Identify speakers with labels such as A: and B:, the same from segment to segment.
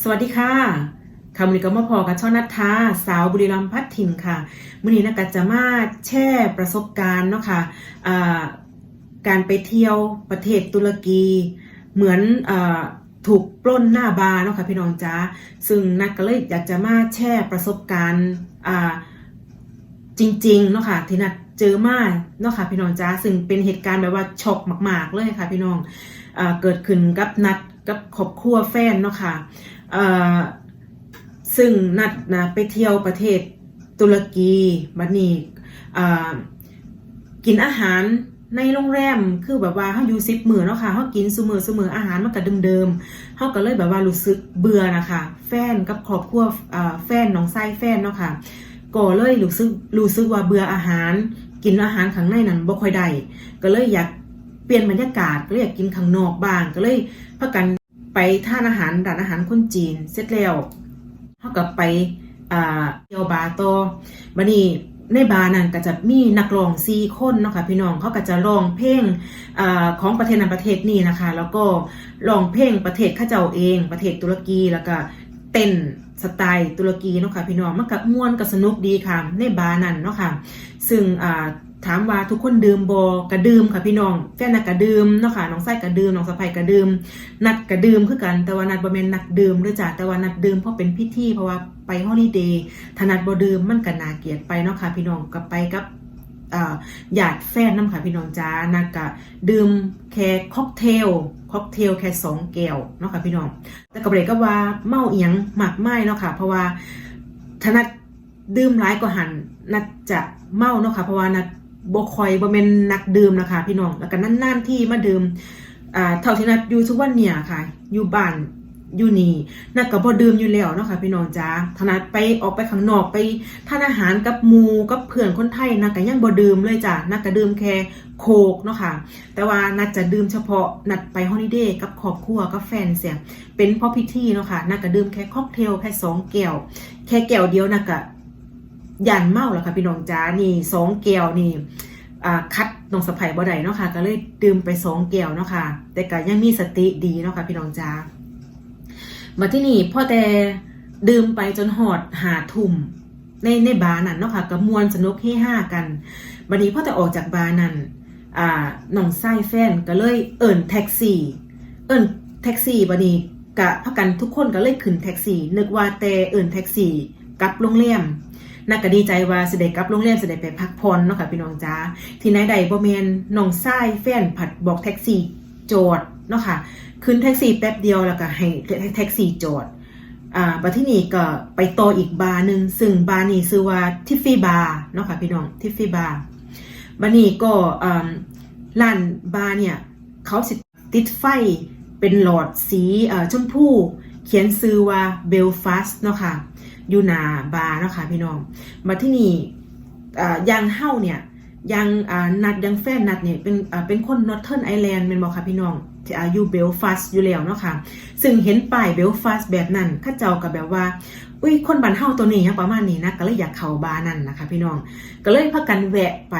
A: สวัสดีค่ะคำนี้ก็มาพอกับช่องนัทธาสาวบุรีรัมย์พัฒถิ่นค่ะมื่อนี้นะกจะมาแชร์ประสบการณ์เนาะค่ะอ่าการไปเที่ยวประเทศตุรกีเหมือนอถูกปล้นหน้าบาร์เนาะค่ะพี่น้องจ้าซึ่งนัทก็เลยอยากจะมาแชร์ประสบการณ์จริงๆเนาะค่ะที่นัดเจอมาเนาะค่ะพี่น้องจ้าซึ่งเป็นเหตุการณ์แบบว่าช็อกมาก ๆ เลยค่ะพี่น้องอเกิดขึ้นกับนัดกับครอบครัวแฟนเนาะค่ะเอ่อ ซึ่งนัดนะไปเที่ยวประเทศตุรกีบัดนี้อ่กินอาหารในโรงแรมคือแบบว่าเฮาอยู่สิบมื้อเนาะค่ะเฮากินซุมื้อซุมื้ออาหารมันก็เดิมๆเฮาก็เลยแบบว่ารู้สึกเบื่อนะคะแฟนกับครอบครัวแฟนน้องไส้แฟนเนาะค่ะก็เลยรู้สึกรู้สึกว่าเบื่ออาหาร กินอาหารข้างในนั้นบ่ค่อยได้ก็เลยอยากเปลี่ยนบรรยากาศก็เลยอยากกินข้างนอกบ้างก็เลยพากัน ไปท่านอาหารร้านอาหารคนจีน เสร็จแล้วเขากับไปอ่าเที่ยวบาร์ต่อบัดนี้ในบาร์นั้นก็จะมีนักร้องสี่คนเนาะค่ะพี่น้องเขาก็จะร้องเพลงอ่าของประเทศนั้นประเทศนี้นะคะ แล้วก็ร้องเพลงประเทศข้าเจ้าเองประเทศตุรกีแล้วก็เต้นสไตล์ตุรกีเนาะค่ะพี่น้องมันก็ม่วนก็สนุกดีค่ะในบาร์นั้นเนาะค่ะซึ่งอ่า ถามว่าทุกคนดื่มบอกระดื่มค่ะพี่น้องแฟนนักกระดื่มเนาะค่ะน้องไส้กระดื่มน้องสะใภ้กระดื่มนัดกระดื่มคือกันแต่ว่านัดบ่แม่นนักดื่มด้วยจ้ะแต่ว่านัดดื่มเพราะเป็นพิธีเพราะว่าไปฮอลิเดย์ถนัดบ่ดื่มมันก็น่าเกียดไปเนาะค่ะพี่น้องก็ไปกับอ่าญาติแฟนนํค่ะพี่น้องจ้านัดก็ดื่มแค่ค็อกเทลค็อกเทลแค่สองแก้วเนาะค่ะพี่น้อง แต่ก็บ่ได้ก็ว่าเมาเอียังมากมายเนาะค่ะ เพราะว่าถนัดดื่มหลายกว่าหันนัดจะเมาเนาะค่ะเพราะว่านัด บ่คอยบ่แม่นนักดื่มนะคะ พี่น้องแล้วก็นานๆที่มาดื่มอ่าเท่าที่นัดอยู่ทุกวันเนี่ยค่ะ อยู่บ้านอยู่นี่นัดก็บ่ดื่มอยู่แล้วเนาะค่ะพี่น้องจ้าถนัดไปออกไปข้างนอกไปทานอาหารกับหมู่กับเพื่อนคนไทยนัดก็ยังบ่ดื่มเลยจ้ะนัดก็ดื่มแค่โคกเนาะค่ะ แต่ว่านัดจะดื่มเฉพาะนัดไปฮอลิเดย์กับครอบครัวกับแฟนเสียเป็นเพราะพิธีเนาะค่ะนักก็ดื่มแค่ค็อกเทลแค่สองแก้วแค่แก้วเดียวนักก็ ยันเมาแล้วค่ะพี่น้องจ้านี่สองแก้วนี่คัดน้องสะไผ่บ่ได้เนาะค่ะ ก็เลยดื่มไปสองแก้วเนาะค่ะ แต่ก็ยังมีสติดีเนาะค่ะพี่น้องจ้ามาที่นี่พ่อแต่ดื่มไปจนหอดหาทุ่มในในบาร์นั่นเนาะค่ะก็มวนสนุกเฮฮากันบัดนี้พ่อแต่ออกจากบาร์นั่นอ่าน้องไส้แฟนก็เลยเอิ่นแท็กซี่ เอิ่นแท็กซี่บัดนี้กะพักกันทุกคนก็เลยขึ้นแท็กซี่ นึกว่าแต่เอิ่นแท็กซี่กลับโรงแรม น่าก็ดีใจว่าสิได้กลับโรงแรมสิได้ไปพักผ่อนเนาะค่ะพี่น้องจ้าที่ไหนใดบ่แม่นน้องชายแฟนผัดบอกแท็กซี่จอดเนาะค่ะขึ้นแท็กซี่แป๊บเดียวแล้วก็ให้แท็กซี่จอดอ่าบัดที่นี่ก็ไปต่ออีกบาร์หนึ่งซึ่งบาร์นี้ชื่อว่าทิฟฟี่บาร์เนาะค่ะพี่น้องทิฟฟี่บาร์บัดนี้ก็อ่าร้านบาร์เนี่ยเขาสิติดไฟเป็นหลอดสีชมพูเขียนซื้อว่าเบลฟาสเนาะค่ะ อยู่หนาบาร์นะคะพี่น้องมาที่นี่ยังเฮ้าเนี่ยยังนัดยังแฟนนัดเนี่ยเป็นเป็นคนนอร์เทิร์นไอแลนด์เป็นบอกค่ะพี่น้องที่อายุเบลฟาสอยู่แล้วเนาะค่ะซึ่งเห็นป้ายเบลฟาสแบบนั้นข้าเจ้ากับแบบว่าอุ้ยคนบ้านเฮาตัวนี้ยังประมาณนี้นะก็เลยอยากเข้าบาร์นั่นนะคะ พี่น้องก็เลยพากันแวะไป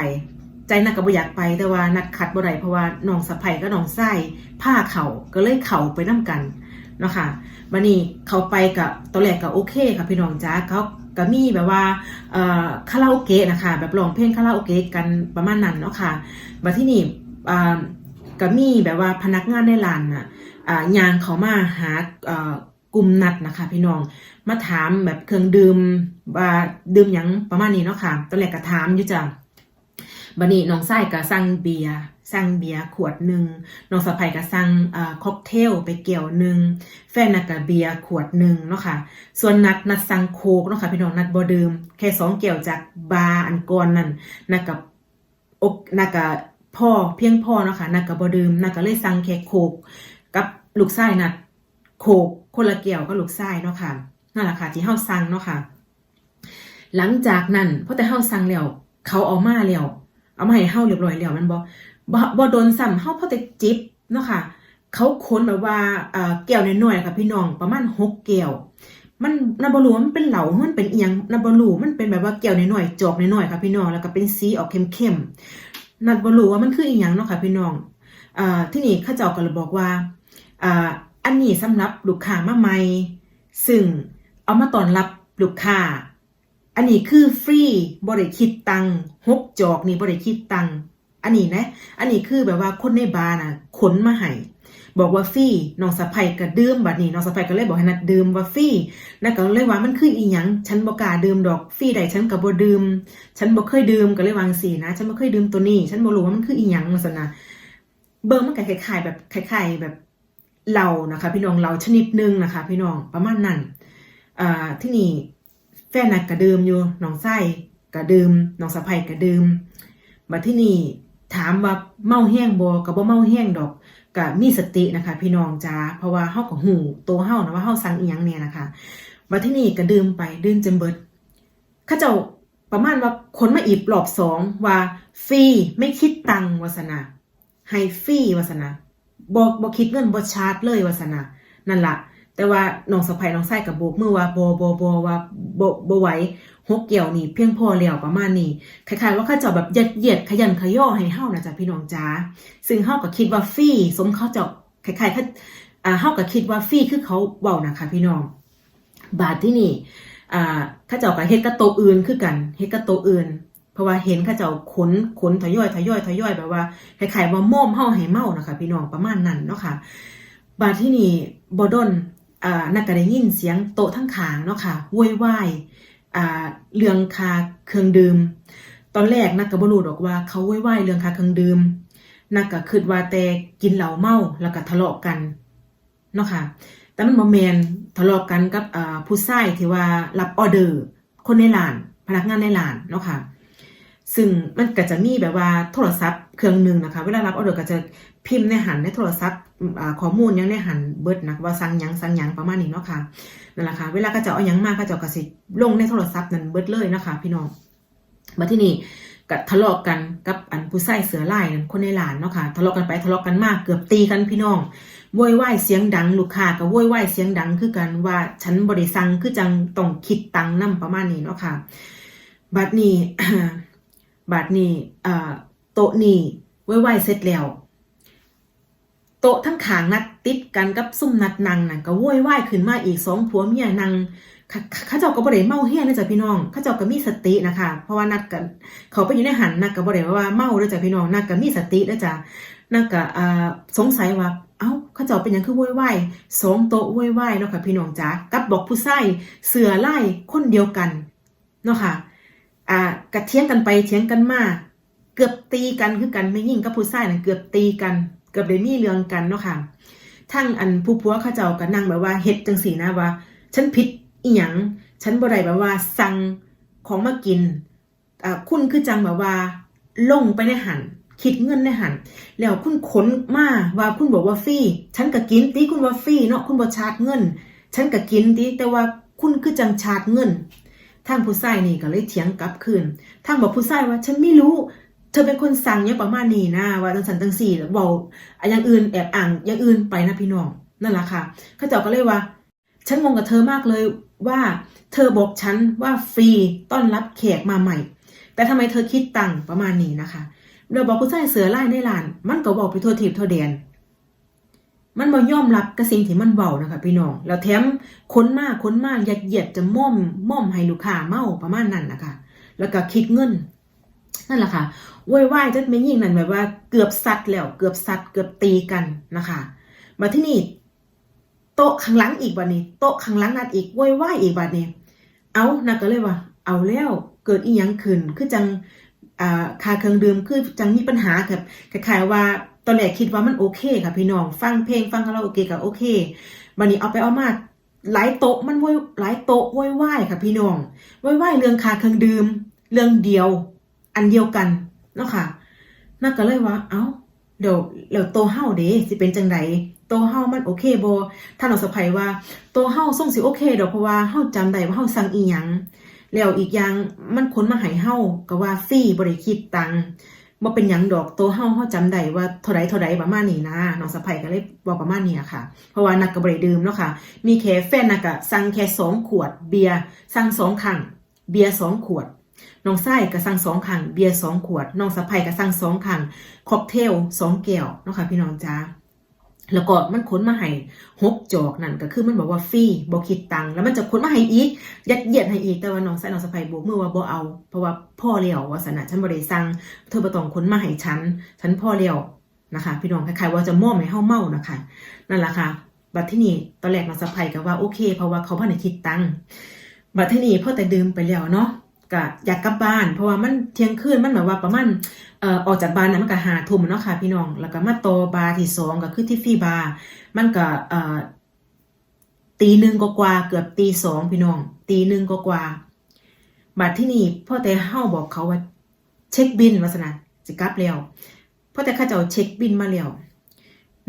A: ใจนักก็บ่อยากไปแต่ว่านัดขัดบ่ได้เพราะว่าน้องสะใภ้กับน้องไส้ผ้าเขาก็เลยเข้าไปนํกัน เนาะค่ะบัดนี้เขาไปกับตอนแรกก็โอเคค่ะพี่น้องจ้าเขาก็มีแบบว่าคาราโอเกะนะคะแบบร้องเพลงคาราโอเกะกันประมาณนั้นเนาะค่ะบัดที่นี่ก็มีแบบว่าพนักงานในร้านน่ะอ่ายางเขามาหากลุ่มนัดนะคะพี่น้องมาถามแบบเครื่องดื่มว่าดื่มยังประมาณนี้เนาะค่ะตอนแรกก็ถามอยู่จ้ะบันนี้น้องไส้ก็สั่งเบียร์ สั่งเบียร์ขวดหนึ่งน้องสะใภ้ก็สั่งค็อกเทลไปเกี่ยวหนึ่งแฟนนัดก็เบียร์ขวดหนึ่งเนาะค่ะ ส่วนนัดนัดสั่งโคกเนาะค่ะพี่น้องนัดบ่ดื่มแค่สองแก้วจากบาร์อันก่อนนั่นนัดกับอกนัดกับพ่อเพียงพ่อเนาะค่ะนัดกับบ่ดื่มนัดก็เลยสั่งแค่โคกกับลูกไส้นัดโคกคนละแก้วกับลูกไส้เนาะค่ะนั่นแหละค่ะที่เฮาสั่งเนาะค่ะ หลังจากนั้นพอแต่เฮาสั่งแล้วเขาเอามาแล้วเอามาให้เฮาเรียบร้อยแล้วมันบ่ บ่บ่โดนซ้ำเฮาพอแต่จิบเนาะค่ะ เขาค้นแบบว่าเอ่อแก้วน้อยๆค่ะพี่น้องประมาณ6แก้วมันนาบ่รู้ว่ามันเป็นเหลามันเป็นเอียงนาบ่รู้มันเป็นแบบว่าแก้วน้อยๆจอกน้อยๆค่ะพี่น้องแล้วก็เป็นสีออกเข้มๆนาบ่รู้ว่ามันคืออีหยังเนาะค่ะพี่น้องอ่าที่นี่เขาเจ้าก็เลยบอกว่าอ่าอันนี้สำหรับลูกค้ามาใหม่ซึ่งเอามาต้อนรับลูกค้าอันนี้คือฟรีบริคิดตังหกจอกนี่บริคิดตัง อันนี้นะ อันนี้คือแบบว่าคนในบาร์น่ะขนมาให้บอกว่าฟรีน้องสะใภ้ก็ดื่มบัดนี้น้องสะใภ้ก็เลยบอกให้นัดดื่มว่าฟรีนัดก็เลยว่ามันคืออีหยังฉันบ่กล้าดื่มดอกฟรีใดฉันก็บ่ดื่มฉันบ่เคยดื่มก็เลยววังสีนะ ฉันบ่เคยดื่มตัวนี้ ฉันบ่รู้ว่ามันคืออีหยังว่าซั่นะเบิ่งมันก็คล้ายๆแบบคล้ายๆแบบเหล้านะคะ พี่น้องเหล้าชนิดหนึงนะคะ พี่น้องประมาณนั้นอ่าที่นี่แฟนนักก็ดื่มอยู่น้องไส้ก็ดื่มน้องสะใภ้ก็ดื่มบัดที่นี่ ถามว่าเมาแห้งบ่ก็บ่เมาแห้งดอกก็มีสตินะคะ พี่น้องจ้าเพราะว่าเฮาก็หูตัวเฮานะว่าเฮาสั่งอีหยังแน่นะคะบัดที่นี่ก็ดื่มไปดื่มจนเบิดเขาเจ้าประมาณว่าคนมาอีกรอบสองว่าฟรีไม่คิดตังวาสนะให้ฟรีวาสนะบ่บ่คิดเงินบ่ชาร์จเลยวาสนะนั่นล่ะ แต่ว่าน้องสะใภ้น้องไส้กับโบกมือว่าบ่บ่บ่ว่าบ่บ่ไหวหกเกี่ยวนี่เพียงพอแล้วประมาณนี้คล้ายๆว่าเขาเจ้าแบบยัดเยียดขยันขย่อให้เฮานะจ๊ะพี่น้องจ๋าซึ่งเฮาก็คิดว่าฟรีสมเขาเจ้าคล้ายๆเขาอ่าเฮาก็คิดว่าฟรีคือเขาเว้านะคะพี่น้อง บาทที่นี่อ่าเขาเจ้าก็เฮ็ดกับโตอื่นคือกันเฮ็ดกับโตอื่นเพราะว่าเห็นเขาเจ้าขนขนทยอยทยอยทยอยแบบว่าคล้ายๆว่าม่อมเฮาให้เมานะคะพี่น้องประมาณนั้นเนาะค่ะบาดที่นี่บอดอ่า นักก็ได้ยินเสียงโต๊ะทั้งขางเนาะค่ะโวยวายเรื่องคาเครื่องดื่ม ตอนแรกนักก็บ่รู้ดอกว่าเขาโวยวายเรื่องคาเครื่องดื่มนักก็คิดว่าแต่กินเหล้าเมาแล้วก็ทะเลาะกันเนาะค่ะ แต่มันบ่แมนทะเลาะกันกับผู้ชายที่ว่ารับออเดอร์ คนในร้าน พนักงานในร้านเนาะค่ะ ซึ่งมันก็จะมีแบบว่าโทรศัพท์เครื่องหนึ่งนะคะ เวลารับออเดอร์ก็จะพิมพ์ในหันในโทรศัพท์ข้อมูลยังในหันเบิดนะว่าสั่งยังสั่งยังประมาณนี้เนาะค่ะนั่นแหละค่ะเวลาก็จะเอายังมากก็จะก็สิลงในโทรศัพท์นั้นเบิดเลยนะคะ พี่น้องมาที่นี่ก็ทะเลาะกันกับอันผู้ใส่เสือลายนั่นคนในร้านเนาะค่ะทะเลาะกันไปทะเลาะกันมากเกือบตีกันพี่น้องโวยวายเสียงดังลูกค้าก็โวยวายเสียงดังคือกันว่าฉันบ่ได้สั่งคือจังต้องคิดตังค์นํประมาณนี้เนาะค่ะบัดนี้ บัดนี้อ่โต๊ะนี้ไว้ไว้เสร็จแล้ว โต๊ะทั้งขางนัดติดกันกับซุ่มนัดนังน่ะก็โวยวายขึ้นมาอีกสองผัวเมียนังเขาเขาเจ้าก็บ่ได้เมาแห้งนะจ๊ะพี่น้องเขาเจ้าก็มีสตินะคะ เพราะว่านัดกันเขาไปอยู่ในหันนัดก็บ่ได้ว่าเมาเด้อจ้ะพี่น้องนัดก็มีสติเด้อจ้ะนัดก็สงสัยว่าเอ้าเขาเจ้าเป็นยังคือโวยวายสองโต๊ะโวยวายเนาะค่ะพี่น้องจ๋ากับบอกผู้ชายเสือไล่คนเดียวกันเนาะค่ะ อ่ากระเทียงกันไปเทียงกันมาเกือบตีกันคือกันไม่ยิ่งกับผู้ชายน่ะเกือบตีกัน เกือบได้มีเรื่องกันเนาะค่ะทั้งอันผู้ผัวเขาเจ้าก็นั่งแบบว่าเฮ็ดจังสีนะว่า ฉันผิดอีหยังฉันบ่ได้แบบว่าสั่งของมากินอ่าคุณคือจังแบบว่าลงไปในหันคิดเงินในหันแล้วคุณขนมาว่าคุณบอกว่าฟรีฉันก็กินติคุณว่าฟรีเนาะคุณบ่ชาร์จเงิน ฉันก็กินติแต่ว่าคุณคือจังชาร์จเงิน ทางผู้ชายนี่ก็เลยเถียงกลับคืนทางบอกผู้ชายว่า ฉันไม่รู้ เธอเป็นคนสั่งอย่างประมาณนี้นะว่าจังสันจังสี่แล้วบอกอย่างอื่นแอบอ่างอย่างอื่นไปนะพี่น้องนั่นแหละค่ะเขาเจ้าก็เลยว่า ฉันงงกับเธอมากเลยว่า เธอบอกฉันว่าฟรีต้อนรับแขกมาใหม่ แต่ทำไมเธอคิดตังค์ประมาณนี้นะคะเราบอกผู้ชายเสือไล่ในลาน มันก็บอกไปทั่วทีบทั่วแดน มันบ่ยอมรับกับสิ่งที่มันเบานะคะพี่น้องแล้วแถมค้นมากค้นมากยัดเยียดจะม่อมม่อมให้ลูกค้าเมาประมาณนั้นนะคะแล้วก็คิดเงินนั่นแหละค่ะโวยวายจะไม่ยิ่งนั่นแบบว่าเกือบซัดแล้วเกือบซัดเกือบตีกันนะคะมาที่นี่โต๊ะข้างหลังอีกบัดนี้ โต๊ะข้างหลังนัดอีกโวยวายอีกบัดนี้ เอานะก็เลยว่า เอาแล้วเกิดอีหยังขึ้นคือจังอ่าคาเครื่องดื่มคือจังมีปัญหากับคล้ายๆว่า ตอนแรกคิดว่ามันโอเคค่ะพี่น้อง ฟังเพลงฟังคาราโอเกะก็โอเคบัดนี้เอาไปเอามาหลายโต๊ะมันโวยหลายโต๊ะโวยวายค่ะพี่น้องโวยวายเรื่องคาเครื่องดื่ม เรื่องเดียว อันเดียวกันเนาะค่ะน่าก็เลยว่า เอ้า เดี๋ยวเดี๋ยวโตเฮาเด้สิเป็นจังไดโตเฮามันโอเคบ่ท่านอสะไพว่าโตเฮาส่งสิโอเคดอกเพราะว่าเฮาจำได้ว่าเฮาสั่งอีหยังแล้วอีกอย่างมันคนมาให้เฮาก็ว่าฟรีบ่ได้คิดตัง ค์บ่เป็นยังดอกโตเฮาเฮาจำได้ว่าเท่าใดเท่าใดประมาณนี้นะน้องสะใภ้ก็เลยบอกประมาณนี้ค่ะ เพราะว่านักก็บ่ได้ดื่มเนาะค่ะ มีแค่แฟนนักก็สั่งแค่สองขวด เบียร์สั่งสองครั้งเบียร์สองขวดน้องไส้ก็สั่งสองขังเบียร์สองขวด น้องสะใภ้ก็สั่งสองขังค็อกเทลสองแก้วเนาะค่ะพี่น้องจ้า แล้วก็มันขนมาให้หกจอกนั่นก็คือมันบอกว่าฟรีบ่คิดตังค์แล้วมันจะขนมาให้อีกยัดเยียดให้อีกแต่ว่าน้องสายน้องสะใภ้โบกมือว่าบ่เอา เพราะว่าพ่อเลี้ยวว่าสนะฉันบ่ได้สั่งเธอบ่ต้องขนมาให้ฉันฉันพ่อเลี้ยวนะคะ พี่น้องคล้ายๆว่าจะมอบให้เฮาเมานะคะนั่นแหละค่ะบัดที่นี่ตอนแรกน้องสะใภ้ก็ว่าโอเค เพราะว่าเขาบ่ได้คิดตังค์บัดที่นี่พ่อแต่ดื่มไปแล้วเนาะก็อยากกลับบ้าน เพราะว่ามันเที่ยงคืนมันแบบว่าประมาณ เอ่อออกจากบ้านน่ะมันก็หาทุ่มเนาะค่ะพี่น้อง แล้วก็มาต่อบาร์ที่สองก็คือที่ฟรีบาร์มันก็เอ่อตีหนึ่งกว่าเกือบตีสองพี่น้อง ตีหนึ่งกว่าๆบัดที่นี่พ่อแต่เฮาบอกเขาว่าเช็คบินวาสนะสิกลับแล้วพ่อแต่ข้าเจ้าเช็คบินมาแล้ว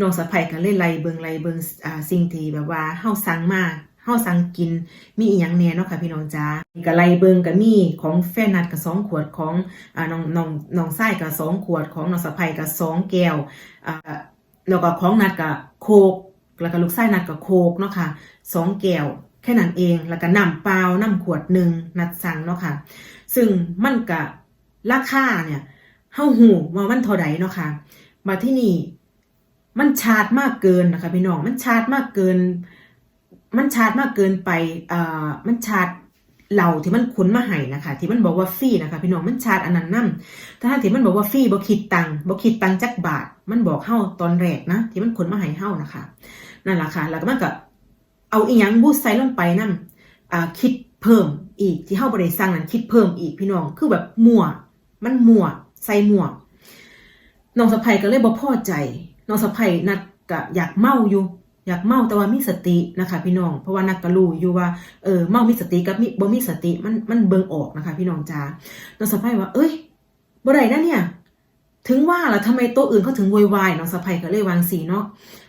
A: น้องสะใภ้ก็เลยไล่เบิงไล่เบิงอ่าสิ่งที่แบบว่าเฮาสั่งมา เฮาสั่งกินมีอีหยังแน่เนาะค่ะพี่น้องจ้าก็ไล่เบิงก็มีของแฟนนัดก็สองขวดของอ่าน้องน้องน้องไส้ก็สองขวดของน้องสะใภ้ก็สองแก้วอ่าแล้วก็ของนัดก็โคกแล้วก็ลูกไส้นัดก็โคกเนาะค่ะสองแก้วแค่นั้นเองแล้วก็น้ำเปล่าน้ำขวดหนึ่งนัดสั่งเนาะค่ะ ซึ่งมันกะราคาเนี่ยเฮาหูว่ามันเท่าใดเนาะค่ะมาที่นี่มันชาร์จมากเกินนะคะพี่น้องมันชาร์จมากเกิน มันชาร์จมากเกินไปอ่ามันชาร์จเหล่าที่มันขนมาให้นะคะ ที่มันบอกว่าฟรีนะคะพี่น้องมันชาร์จอันนั้นนั่ถ้าที่มันบอกว่าฟรีบ่คิดตังค์บ่คิดตังจักบาท มันบอกเฮาตอนแรกนะ ที่มันขนมาให้เฮานะคะนั่นแหละค่ะแล้วก็มันก็เอาอีหยังบูสใส่ลงไปนั่นอ่าคิดเพิ่มอีกที่เฮาบ่ได้สั่งนั้นคิดเพิ่มอีกพี่น้องคือแบบมั่วมันมั่วใส่มั่วน้องสะใภ้ก็เลยบ่พอใจน้องสะใภ้นัดก็อยากเมาอยู่ อยากเมาแต่ว่ามีสตินะคะพี่น้อง เพราะว่านักก็รู้อยู่ว่าเออเมามีสติกับมีบ่มีสติมันมันเบิงออกนะคะ พี่น้องจ้าน้องสะพายว่า เอ้ยบ่ได้นะเนี่ย ถึงว่าล่ะทำไมโต๊ะอื่นเขาถึงโวยวายน้องสะใภ้ก็เลยวางสีเนาะ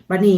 A: บัดนี้